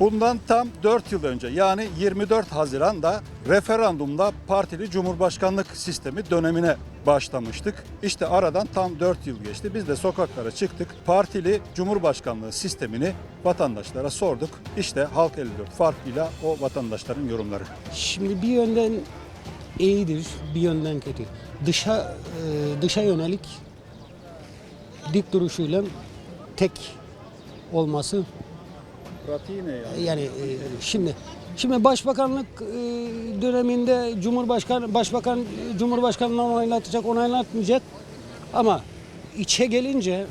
Bundan tam 4 yıl önce yani 24 Haziran'da referandumda partili cumhurbaşkanlık sistemi dönemine başlamıştık. İşte aradan tam 4 yıl geçti. Biz de sokaklara çıktık. Partili cumhurbaşkanlığı sistemini vatandaşlara sorduk. İşte Halk 54 farkıyla o vatandaşların yorumları. Şimdi bir yönden iyidir, bir yönden kötü. Dışa e, dışa yönelik dik duruşuyla tek olması Pratiği ne yani? yani e, şimdi şimdi başbakanlık e, döneminde Cumhurbaşkanı başbakan Cumhurbaşkanlığı onaylatacak, onaylatmayacak ama içe gelince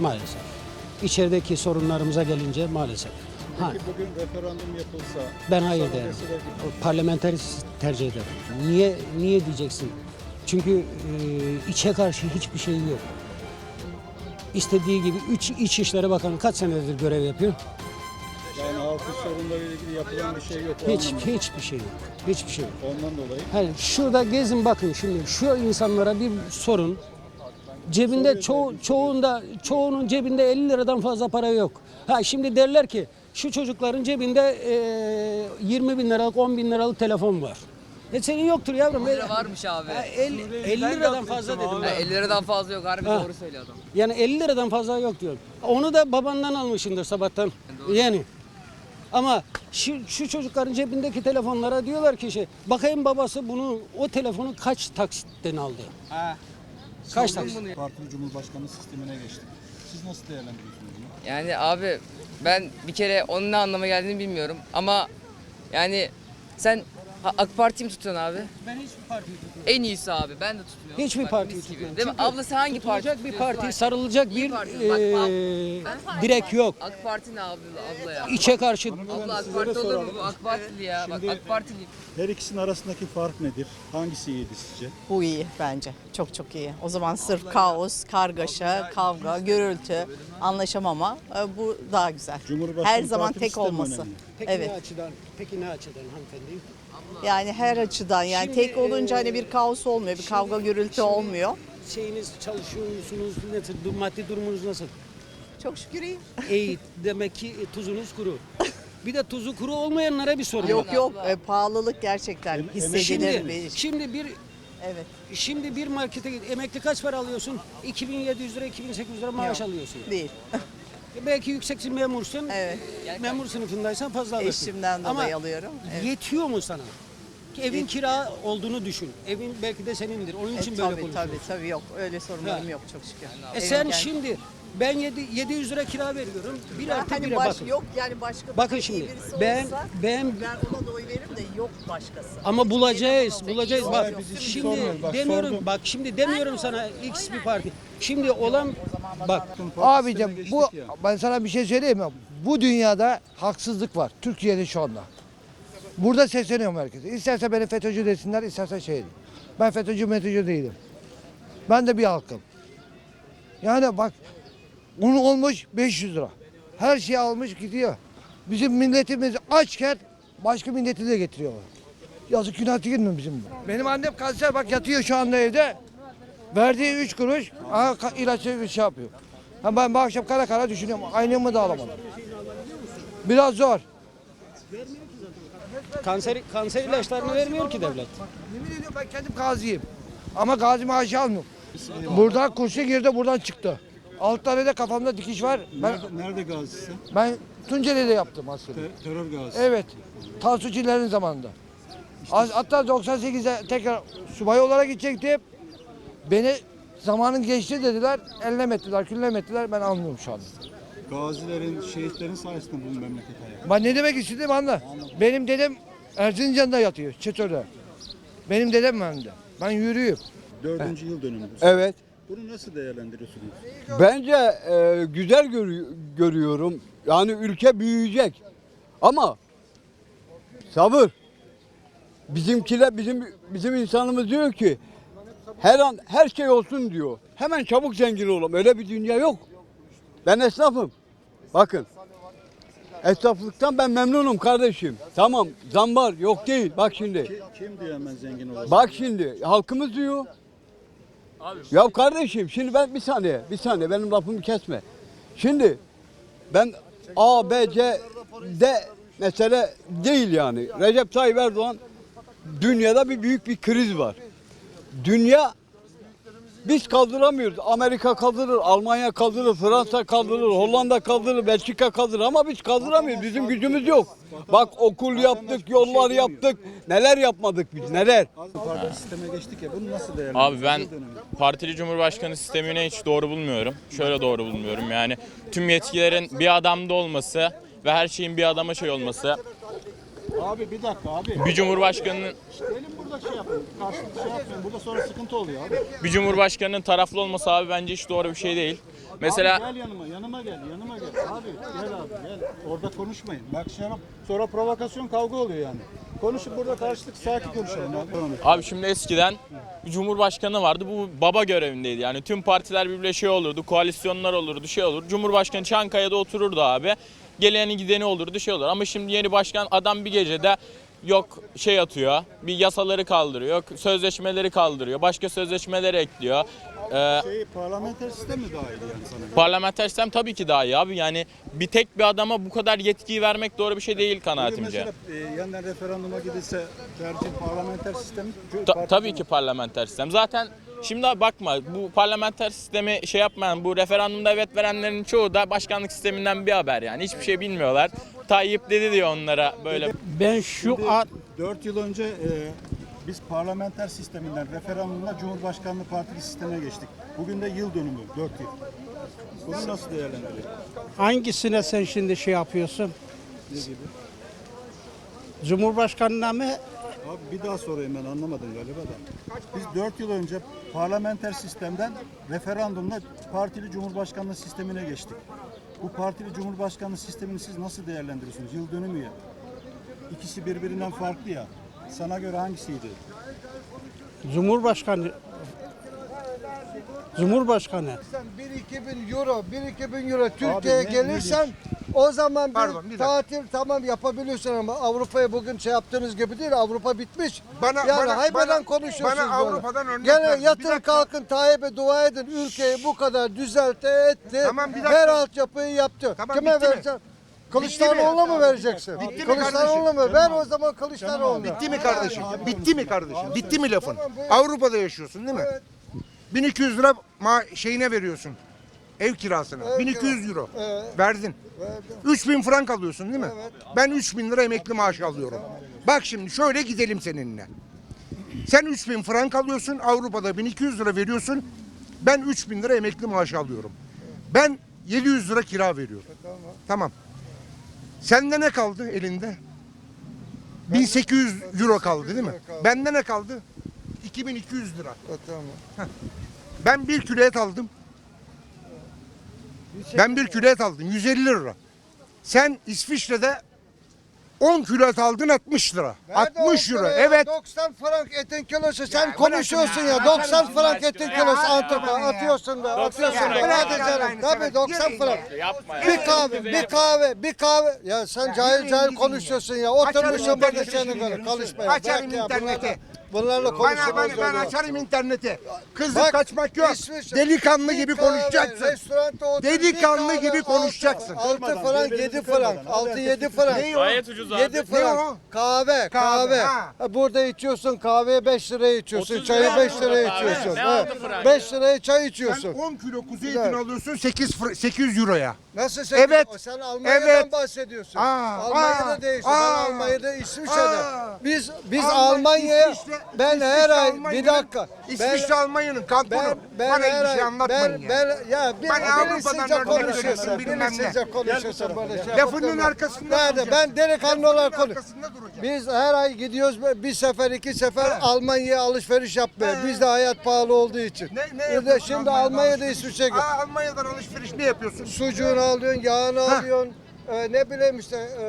maalesef içerideki sorunlarımıza gelince maalesef. Ha, Peki bugün referandum yapılsa Ben hayır derim. deseler ki, Parlamenter tercih ederim. Niye niye diyeceksin? Çünkü e, içe karşı hiçbir şey yok. İstediği gibi üç İçişleri Bakanı kaç senedir görev yapıyor? Yani halkın sorunlarıyla ilgili yapılan bir şey yok. Hiç Ondan, hiçbir şey yok. Hiçbir şey yok. ondan dolayı. Hani şurada gezin bakın şimdi şu insanlara bir sorun. Cebinde çoğu, çoğunda çoğunun cebinde 50 liradan fazla para yok. Ha şimdi derler ki şu çocukların cebinde e, 20 bin liralık 10 bin liralık telefon var. E senin yoktur yavrum. 10 lira varmış abi. Ha, 50, 50 liradan fazla dedim. Ha, ben. 50 liradan fazla yok harbi Ha. doğru söylüyor adam. Yani 50 liradan fazla yok diyorum. Onu da babandan almışındır sabahtan. Yani. Ama şu, şu çocukların cebindeki telefonlara diyorlar ki şey, bakayım babası bunu o telefonu kaç taksitten aldı? Kaç taksit? Partili cumhurbaşkanlığı sistemine geçtik. Siz nasıl değerlendiriyorsunuz bunu? Yani abi ben bir kere onun ne anlama geldiğini bilmiyorum ama yani sen Ha- AK Parti mi tutuyorsun abi? Ben hiçbir partiyi tutmuyorum. En iyisi abi ben de tutmuyorum. Hiçbir Bak, partiyi mis gibi. tutmuyorum. Değil mi? Çünkü Abla sen hangi parti Tutulacak bir tutuyorsun? parti, sarılacak İyi bir parti. Bak, eee, direk yok. AK Parti ne abi abla ya? İçe karşı Abla AK Parti olur mu? Bu AK Partili ya. Bak Şimdi- AK Partiliyim. Her ikisinin arasındaki fark nedir? Hangisi iyiydi sizce? Bu iyi bence. Çok çok iyi. O zaman sırf kaos, kargaşa, kavga, gürültü, anlaşamama e, bu daha güzel. Cumhurbaşkanı Her zaman partili tek olması. önemli. Peki ne Evet. açıdan? Peki ne açıdan hanımefendi? Yani her açıdan yani Şimdi, tek olunca hani bir kaos olmuyor, bir kavga gürültü şimdi- olmuyor. Şeyiniz çalışıyor musunuz? Nasıl? Du- Maddi durumunuz nasıl? Çok şükür iyi. İyi. Demek ki e, tuzunuz kuru. Bir de tuzu kuru olmayanlara bir sorun Yok yok e, pahalılık gerçekten hissedilir Şimdi, bir. şimdi bir Evet. şimdi bir markete git. Emekli kaç para alıyorsun? 2700 lira, 2800 lira maaş Yok. alıyorsun. Değil. E Belki yüksek bir memursun. Evet. Memur sınıfındaysan fazla alırsın. Eşimden Ama dolayı alıyorum. Evet. yetiyor mu sana? Ki Evin kira olduğunu düşün. Evin belki de senindir. Onun E, için böyle tabii konuşuyorsun. tabii tabii yok. Öyle sorunlarım Ha. yok çok şükür. E Evim sen kendi- şimdi ben 7, 700 lira kira veriyorum. Bir Ya artı hani bire baş, bakın. yok yani başka Bakın iyi şimdi, birisi ben- olsa ben- ben ona da oy veririm de yok başkası. Ama Hiç bulacağız, bulacağız. Bak yok. şimdi sormuyoruz, bak demiyorum, sordum. bak şimdi demiyorum sana X bir parti. Şimdi olan bak Abicim bu ya. ben sana bir şey söyleyeyim mi? Bu dünyada haksızlık var. Türkiye'de şu anda. Burada sesleniyorum herkese. İsterse beni FETÖ'cü desinler, isterse şey. Ben FETÖ'cü METÖ'cü değilim. Ben de bir halkım. Yani bak un olmuş 500 lira. Her şeyi almış gidiyor. Bizim milletimiz açken başka milleti de getiriyorlar. Yazık günah değil mi bizim bu? Benim annem kanser bak yatıyor şu anda evde. Verdiği 3 kuruş ka- ilaçı bir şey yapıyor. Ha ben bu akşam kara kara düşünüyorum. Aynamı da alamadım. Biraz zor. kanser kanser ilaçlarını vermiyor ki devlet. Yemin ediyorum ben kendim gaziyim. Ama gazi maaşı almıyorum. Buradan kurşun girdi buradan çıktı. Alt tane de kafamda dikiş var. Ben, Nerede, nerede gazisin? ben Tunceli'de yaptım aslında. Te- terör gazisi. Evet. Tansu Çiller'in zamanında. Az- Hatta 98'de tekrar subay olarak gidecektim. Beni zamanın geçti dediler. Ellem ettiler, küllem ettiler. Ben anlıyorum şu anda. Gazilerin, şehitlerin sayesinde bu memleket ayağa. Ben ne demek istedim anla. Benim dedem Erzincan'da yatıyor, Çetö'de. Benim dedem bende. Ben yürüyüp. Dördüncü yıl dönümü. Evet. Bunu nasıl değerlendiriyorsunuz? Bence e, güzel görü- görüyorum. Yani ülke büyüyecek. Ama sabır. Bizimkiler bizim bizim insanımız diyor ki her an her şey olsun diyor. Hemen çabuk zengin olalım. Öyle bir dünya yok. Ben esnafım. Bakın. Esnaflıktan ben memnunum kardeşim. Tamam zam var yok değil. Bak şimdi. Ki- Kim diyor hemen zengin olacak? Bak şimdi halkımız diyor. Ya kardeşim şimdi ben bir saniye bir saniye benim lafımı kesme. Şimdi ben A, B, C de mesele değil yani. Recep Tayyip Erdoğan dünyada bir büyük bir kriz var. Dünya biz kaldıramıyoruz. Amerika kaldırır, Almanya kaldırır, Fransa kaldırır, Hollanda kaldırır, Belçika kaldırır ama biz kaldıramıyoruz. Bizim gücümüz yok. Bak okul yaptık, yollar yaptık. Neler yapmadık biz, neler? Partili sisteme geçtik ya bunu nasıl değerlendiriyorsunuz? Abi ben partili cumhurbaşkanı sistemine hiç doğru bulmuyorum. Şöyle doğru bulmuyorum yani tüm yetkilerin bir adamda olması ve her şeyin bir adama şey olması. Abi bir dakika abi. Bir cumhurbaşkanının burada şey yapın. Karşılıklı şey yapmayın. Burada sonra sıkıntı oluyor abi. bir cumhurbaşkanının taraflı olması abi bence hiç doğru bir şey değil. Mesela Abi gel yanıma, yanıma gel, yanıma gel. Abi gel abi gel. Orada konuşmayın. Bak sonra, sonra provokasyon kavga oluyor yani. Konuşup burada karşılıklı sakin konuşalım abi. Abi şimdi eskiden bir cumhurbaşkanı vardı. Bu baba görevindeydi. Yani tüm partiler birbirine şey olurdu. Koalisyonlar olurdu, şey olur. Cumhurbaşkanı Çankaya'da otururdu abi. Geleni gideni olurdu, şey olur. Ama şimdi yeni başkan adam bir gecede yok şey atıyor. Bir yasaları kaldırıyor. Yok sözleşmeleri kaldırıyor. Başka sözleşmeleri ekliyor. Ee, Şey, parlamenter sistem mi daha iyi yani sana göre? parlamenter sistem tabii ki daha iyi abi. Yani bir tek bir adama bu kadar yetkiyi vermek doğru bir şey değil Bugün kanaatimce. mesela e, yeniden referanduma gidilse tercih parlamenter sistem mi? Ta- tabii ki parlamenter sistem. Zaten şimdi abi bakma bu parlamenter sistemi şey yapmayan bu referandumda evet verenlerin çoğu da başkanlık sisteminden bir haber yani. Hiçbir şey bilmiyorlar. Tayyip dedi diyor onlara böyle. Ben şu an 4 yıl önce e, biz parlamenter sisteminden referandumla Cumhurbaşkanlığı partili sisteme geçtik. Bugün de yıl dönümü 4 yıl. Bunu nasıl değerlendiriyorsun? hangisine sen şimdi şey yapıyorsun? Ne gibi? Cumhurbaşkanına mı? Abi bir daha sorayım ben anlamadım galiba da. Biz 4 yıl önce parlamenter sistemden referandumla partili cumhurbaşkanlığı sistemine geçtik. Bu partili cumhurbaşkanlığı sistemini siz nasıl değerlendiriyorsunuz? Yıl dönümü ya. İkisi birbirinden farklı ya. Sana göre hangisiydi? Cumhurbaşkanı Cumhurbaşkanı. Sen 1-2 bin euro, 1-2 bin euro Türkiye'ye ne- ne gelirsen o zaman bir, Pardon, bir dakika. tatil tamam yapabiliyorsun ama Avrupa'ya bugün şey yaptığınız gibi değil. Avrupa bitmiş. Bana- yani bana- haybadan bana- konuşuyorsunuz bana böyle. Avrupa'dan örnek Gene. Bir yatın dakika. kalkın Tayyip'e dua edin. Ülkeyi bu kadar düzeltti etti. Tamam, bir dakika. Her altyapıyı yaptı. Tamam, Kime bitti mi? vereceksin? Kılıçdaroğlu'na mı vereceksin? Bitti mi Kılıçdaroğlu'na mı? Ver o zaman Kılıçdaroğlu'na. Bitti mi kardeşim? Bitti mi kardeşim? Bitti mi lafın? Avrupa'da yaşıyorsun değil mi? 1200 lira ma- şeyine veriyorsun. Ev kirasına. 1200 euro. Verdin. 3000 frank alıyorsun değil mi? Ben 3000 lira emekli maaşı alıyorum. Bak şimdi şöyle gidelim seninle. Sen 3000 frank alıyorsun. Avrupa'da 1200 lira veriyorsun. Ben 3000 lira emekli maaşı alıyorum. Ben 700 lira kira veriyorum. Tamam. Sende ne kaldı elinde? 1800 euro kaldı değil mi? Bende ne kaldı? 2200 lira. Ben bir kilo et aldım. Ben bir kilo et aldım 150 lira. Sen İsviçre'de 10 kilo et aldın 60 lira. 60 euro. Evet. 90 frank etin kilosu. Sen Ya konuşuyorsun ya. ya. 90 frank etin kilosu ya. Atıyorsun da. Atıyorsun da. Hadi canım. Tabii sana. 90 Yürüyün frank. Bir kahve, bir kahve, bir kahve. Ya sen cahil cahil konuşuyorsun ya. Oturmuşsun burada senin böyle. Konuşma ya. Açarım Bırak ya, interneti. Bunlarla Bana, konuşulmaz ben, ben oluyor. açarım interneti. Kızı Bak, kaçmak yok. İsviçre- Delikanlı bir gibi konuşacaksın. restoranda otur, bir Delikanlı kahve, gibi altı- konuşacaksın. 6 Kırmadan, frank, birbirinizi 7 kırmadan. frank. Hadi 6 herkes 7 fikrini- frank. Ne o? Gayet ucuz abi. 7 Ne frank. o? Kahve, kahve. ha. Ha, Burada içiyorsun kahveye 5 liraya içiyorsun. 30 Çayı lira 5 burada liraya kahve. içiyorsun. Ne altı frank? 5 liraya çay Sen içiyorsun. 10 kilo kuzu etini alıyorsun 8 fr- 800 euroya. Nasıl sen? Evet. Sen Almanya'dan Evet. bahsediyorsun. Aa, Almanya'da aa, değilsin. aa. ben Almanya'da İsviçre'de. Aa. Biz biz Alman- Almanya'ya İsviçre- ben her ay bir dakika. İsviçre Almanya'nın kantonu. ben ben Bana her hiçbir ay şey anlatmayın ben, ya. ben ya bir Bana Avrupa'dan birisizce örnek konuşuyorsun. bilmem ne. Birisizce konuşuyorsun böyle şey. Lafının yapıp- arkasında Nerede? duracaksın. Ben delikanlı olarak Lafının konuş. arkasında duracaksın. Biz her ay gidiyoruz bir sefer iki sefer Almanya'ya alışveriş yapmaya. Bizde hayat pahalı olduğu için. Ne, ne Bir de yapıyorsun şimdi Almanya'da Almanya'da alışveriş? İsviçre Aa, Almanya'dan alışveriş ne yapıyorsun? sucuğunu alıyorsun, yağını alıyorsun. E, ne bileyim işte e,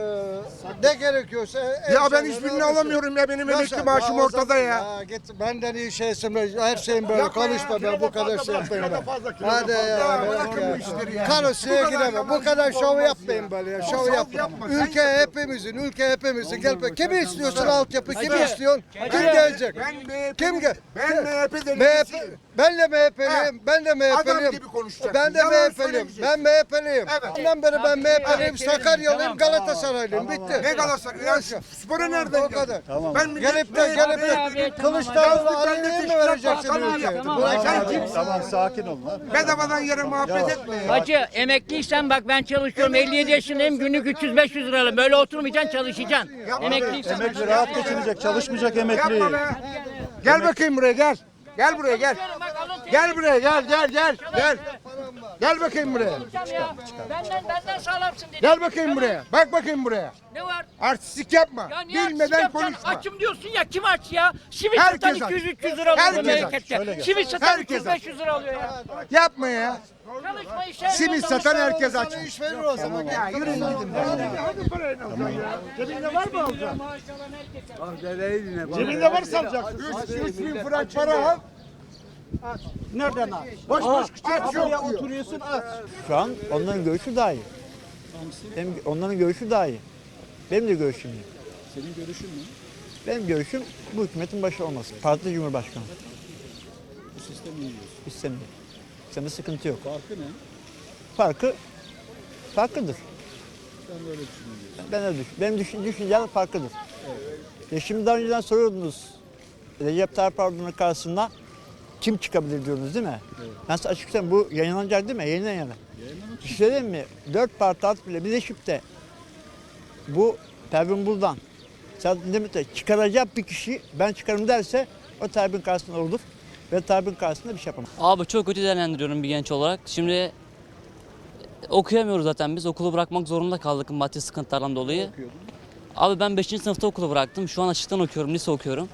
ne gerekiyorsa. Ya ben hiçbirini alamıyorum ya benim emekli maaşım Ya ortada zaman- ya. git benden iyi şeysin be. Her şeyin böyle Yapma ya, konuşma ben bu kadar fazla şey bırak, ben. fazla, kiloda Hadi fazla. ya. Ya bırakın ya. bu işleri ya. Karısıya Bu kadar giremem. Bu yalancı kadar şov olmaz yapmayın ya. böyle ya. Şov Şov yapma. yapma, sen Ülke hepimizin. Ülke hepimizin. Gel be. Kimi istiyorsun altyapı? Kimi istiyorsun? Kim gelecek? Kim gel? Ben MHP MHP, ben de MHP'liyim. Ben de Adam MHP'liyim. gibi konuşacaksın. Ben de Yalan MHP'liyim. söylemeyeceksin. Ben MHP'liyim. Evet. Ondan beri ben MHP'liyim. Sakaryalıyım Galatasaraylıyım bitti. Ne Galatasaray? Ya spora nereden O kadar. Tamam. Ben Gelip de gelip de Kılıçdaroğlu Ali'ye mi vereceksin ülkeyi? Sen kimsin? Tamam sakin olun abi. Bedavadan yere muhabbet etme ya. Hacı emekliysen bak ben çalışıyorum 57 yaşındayım günlük 300-500 lira alıyorum. Böyle oturmayacaksın çalışacaksın. Emekliysen. Emekli rahat geçinecek, çalışmayacak emekli. Yapma be. Gel bakayım buraya gel. Gel buraya gel. Gel buraya gel gel gel gel. Gel bakayım buraya. Benden, benden sağlamsın dedi. Gel bakayım buraya. Bak bakayım buraya. Ne var? Artistik yapma. Ya niye Bilmeden yapacaksın? konuşma. Açım diyorsun ya kim aç ya? Herkes satan aç. 200-300 lira alıyor Herkes aç. memlekette. Şöyle gel. Simit satan Herkes 300-500 lira alıyor ya. Yapma ya. Çalışma işe. Simit satan herkes aç. Sana iş verir o zaman. Ya yürüyün gidin. Hadi parayı alacağım ya. Cebinde var mı alacağım? Cebinde varsa alacaksın. 3 bin frank para al. Nereden al? Boş boş aç yok. Oturuyorsun aç. Şu an onların görüşü daha iyi. Benim, onların görüşü daha iyi. Benim de görüşüm iyi. Senin görüşün ne? Benim görüşüm bu hükümetin başı olması. Partili Cumhurbaşkanı. Bu sistemi iyi diyorsun. İstemiyor. Sistemde sıkıntı yok. Farkı ne? Farkı farklıdır. Sen böyle düşünüyorsun. Ben öyle düşün. Benim düşün, düşüncem farklıdır. Ya şimdi daha önceden soruyordunuz. Recep Tayyip Erdoğan'ın karşısında kim çıkabilir diyordunuz değil mi? Ben size açık söyleyeyim bu yayınlanacak değil mi? Yayınlanacak. Bir şey söyleyeyim mi? Dört parti alt bile birleşip de bu Pervin Buldan, Selahattin Demirtaş çıkaracak bir kişi ben çıkarım derse o Tayyip'in karşısında olur. Ve Tayyip'in karşısında bir şey yapamaz. Abi çok kötü değerlendiriyorum bir genç olarak. Şimdi okuyamıyoruz zaten biz. Okulu bırakmak zorunda kaldık maddi sıkıntılardan dolayı. Abi ben 5. sınıfta okulu bıraktım. Şu an açıktan okuyorum, lise okuyorum.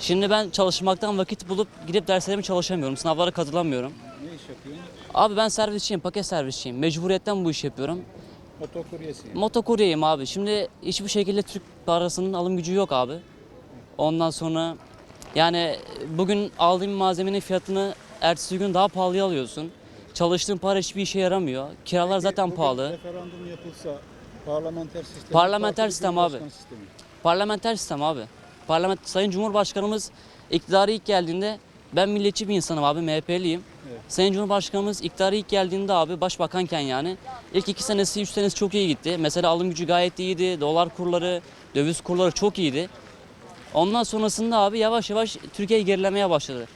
Şimdi ben çalışmaktan vakit bulup gidip derslerime çalışamıyorum. Sınavlara katılamıyorum. Ne iş yapıyorsun? Abi ben servisçiyim, paket servisçiyim. Mecburiyetten bu işi yapıyorum. Motokuryesi. Motokuryeyim abi. Şimdi hiçbir şekilde Türk parasının alım gücü yok abi. Ondan sonra yani bugün aldığın malzemenin fiyatını ertesi gün daha pahalıya alıyorsun. Çalıştığın para hiçbir işe yaramıyor. Kiralar zaten Bugün pahalı. Referandum yapılsa parlamenter sistem. Parlamenter sistem abi. sistemi. Parlamenter sistem abi. Parlament Sayın Cumhurbaşkanımız iktidara ilk geldiğinde ben milliyetçi bir insanım abi MHP'liyim. Sayın Cumhurbaşkanımız iktidara ilk geldiğinde abi başbakanken yani ilk iki senesi üç senesi çok iyi gitti. Mesela alım gücü gayet iyiydi. Dolar kurları, döviz kurları çok iyiydi. Ondan sonrasında abi yavaş yavaş Türkiye gerilemeye başladı.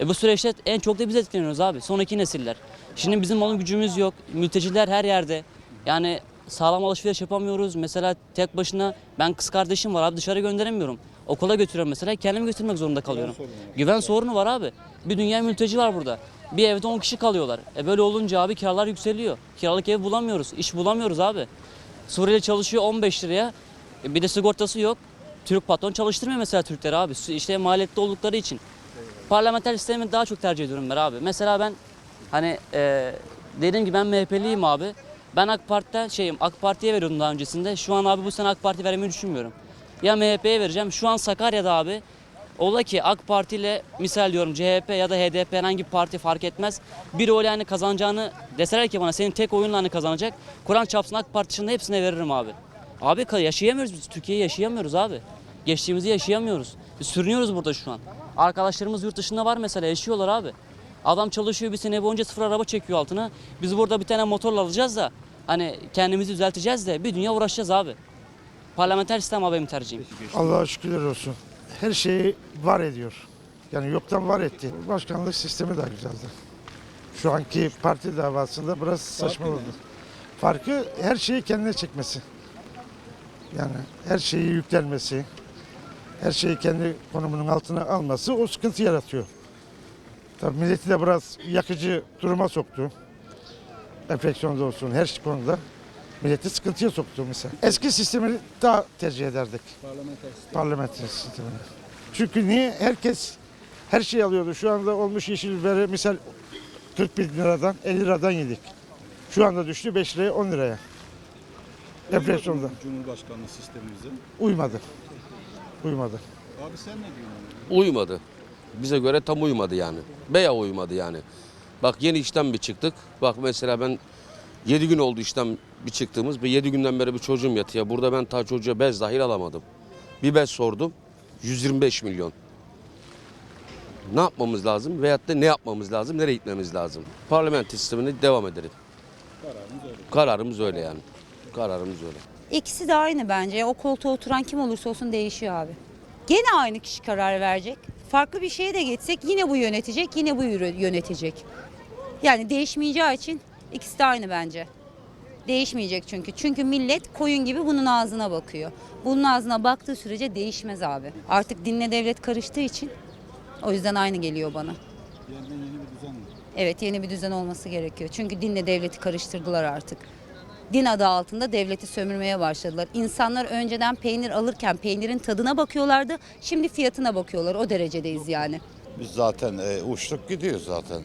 E bu süreçte en çok da biz etkileniyoruz abi. Sonraki nesiller. Şimdi bizim alım gücümüz yok. Mülteciler her yerde. Yani sağlam alışveriş yapamıyoruz. Mesela tek başına ben kız kardeşim var abi dışarı gönderemiyorum. Okula götürüyorum mesela kendim götürmek zorunda kalıyorum. Güven sorunu var abi. Bir dünya mülteci var burada. Bir evde 10 kişi kalıyorlar. E böyle olunca abi kiralar yükseliyor. Kiralık ev bulamıyoruz. iş bulamıyoruz abi. Suriyeli çalışıyor 15 liraya. E bir de sigortası yok. Türk patron çalıştırmıyor mesela Türkleri abi. İşte maliyette oldukları için. Parlamenter sistemi daha çok tercih ediyorum ben abi. Mesela ben hani e, dediğim gibi ben MHP'liyim abi. Ben AK Parti'den şeyim AK Parti'ye veriyordum daha öncesinde. Şu an abi bu sene AK Parti vermeyi düşünmüyorum. Ya MHP'ye vereceğim. Şu an Sakarya'da abi Ola ki AK Parti ile misal diyorum CHP ya da HDP herhangi bir parti fark etmez. Bir oyla hani kazanacağını deseler ki bana senin tek oyunla hani kazanacak. Kur'an çapsın AK Parti dışında hepsine veririm abi. Abi yaşayamıyoruz biz. Türkiye'yi yaşayamıyoruz abi. Geçtiğimizi yaşayamıyoruz. Biz sürünüyoruz burada şu an. Arkadaşlarımız yurt dışında var mesela yaşıyorlar abi. Adam çalışıyor bir sene boyunca sıfır araba çekiyor altına. Biz burada bir tane motorla alacağız da hani kendimizi düzelteceğiz de bir dünya uğraşacağız abi. Parlamenter sistem abi benim tercihim. Allah'a şükürler olsun. Her şeyi var ediyor. Yani yoktan var etti. Başkanlık sistemi daha güzeldi. Şu anki parti davasında biraz saçma oldu. Farkı her şeyi kendine çekmesi. Yani her şeyi yüklenmesi, her şeyi kendi konumunun altına alması o sıkıntı yaratıyor. Tabii milleti de biraz yakıcı duruma soktu. Enfeksiyonda olsun her konuda. Milleti sıkıntıya soktu mesela. Eski sistemi daha tercih ederdik. Parlamenter sistem. Parlamenter sistemini. Çünkü niye? Herkes her şey alıyordu. Şu anda olmuş yeşil biberi misal 40 bin liradan 50 liradan yedik. Şu anda düştü 5 liraya 10 liraya. Enflasyonda. Cumhurbaşkanlığı sistemimize. Uymadı. Uymadı. Abi sen ne diyorsun? Uymadı. Bize göre tam uymadı yani. Beya uymadı yani. Bak yeni işten bir çıktık. Bak mesela ben 7 gün oldu işten bir çıktığımız. Bir 7 günden beri bir çocuğum yatıyor. Burada ben ta çocuğa bez dahil alamadım. Bir bez sordum. 125 milyon. Ne yapmamız lazım veyahut da ne yapmamız lazım, nereye gitmemiz lazım? Parlamenter sistemine devam edelim. Kararımız öyle. Kararımız öyle yani. Kararımız öyle. İkisi de aynı bence. O koltuğa oturan kim olursa olsun değişiyor abi. Gene aynı kişi karar verecek. Farklı bir şeye de geçsek yine bu yönetecek, yine bu yürü- yönetecek. Yani değişmeyeceği için ikisi de aynı bence. Değişmeyecek çünkü. Çünkü millet koyun gibi bunun ağzına bakıyor. Bunun ağzına baktığı sürece değişmez abi. Artık dinle devlet karıştığı için o yüzden aynı geliyor bana. Evet yeni bir düzen olması gerekiyor. Çünkü dinle devleti karıştırdılar artık. Din adı altında devleti sömürmeye başladılar. İnsanlar önceden peynir alırken peynirin tadına bakıyorlardı. Şimdi fiyatına bakıyorlar. O derecedeyiz yani. Biz zaten e, uçtuk gidiyoruz zaten.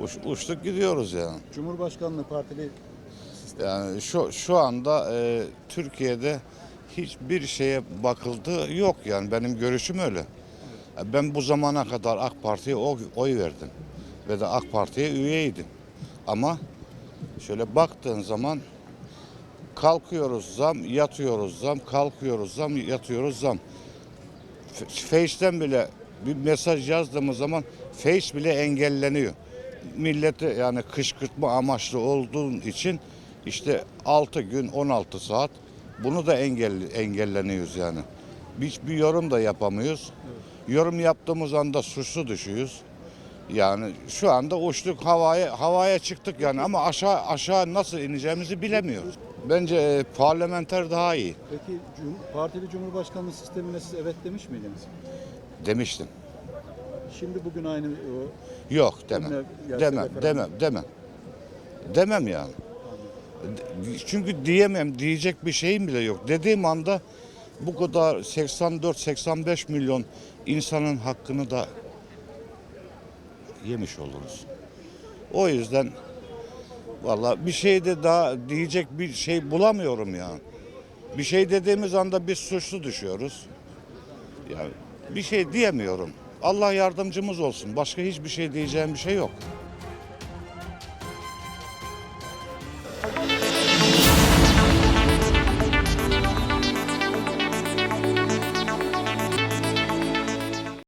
Uç, uçtuk gidiyoruz yani. Cumhurbaşkanlığı partili Yani şu şu anda e, Türkiye'de hiçbir şeye bakıldı yok yani benim görüşüm öyle. Ben bu zamana kadar AK Parti'ye oy, verdim ve de AK Parti'ye üyeydim. Ama şöyle baktığın zaman kalkıyoruz zam, yatıyoruz zam, kalkıyoruz zam, yatıyoruz zam. F- Face'ten bile bir mesaj yazdığımız zaman Face bile engelleniyor. Milleti yani kışkırtma amaçlı olduğu için işte 6 gün 16 saat bunu da engel, engelleniyoruz yani. Hiçbir yorum da yapamıyoruz. Yorum yaptığımız anda suçlu düşüyoruz. Yani şu anda uçtuk havaya havaya çıktık yani ama aşağı aşağı nasıl ineceğimizi bilemiyoruz. Bence e, parlamenter daha iyi Peki cum- partili cumhurbaşkanlığı sistemine siz evet demiş miydiniz? demiştim. Şimdi bugün aynı o Yok demem. Demem, demem, demem. Demem yani. Çünkü diyemem, diyecek bir şeyim bile yok. Dediğim anda bu kadar 84-85 milyon insanın hakkını da yemiş oluruz. O yüzden valla bir şey de daha diyecek bir şey bulamıyorum ya. Bir şey dediğimiz anda biz suçlu düşüyoruz. Yani bir şey diyemiyorum. Allah yardımcımız olsun. Başka hiçbir şey diyeceğim bir şey yok.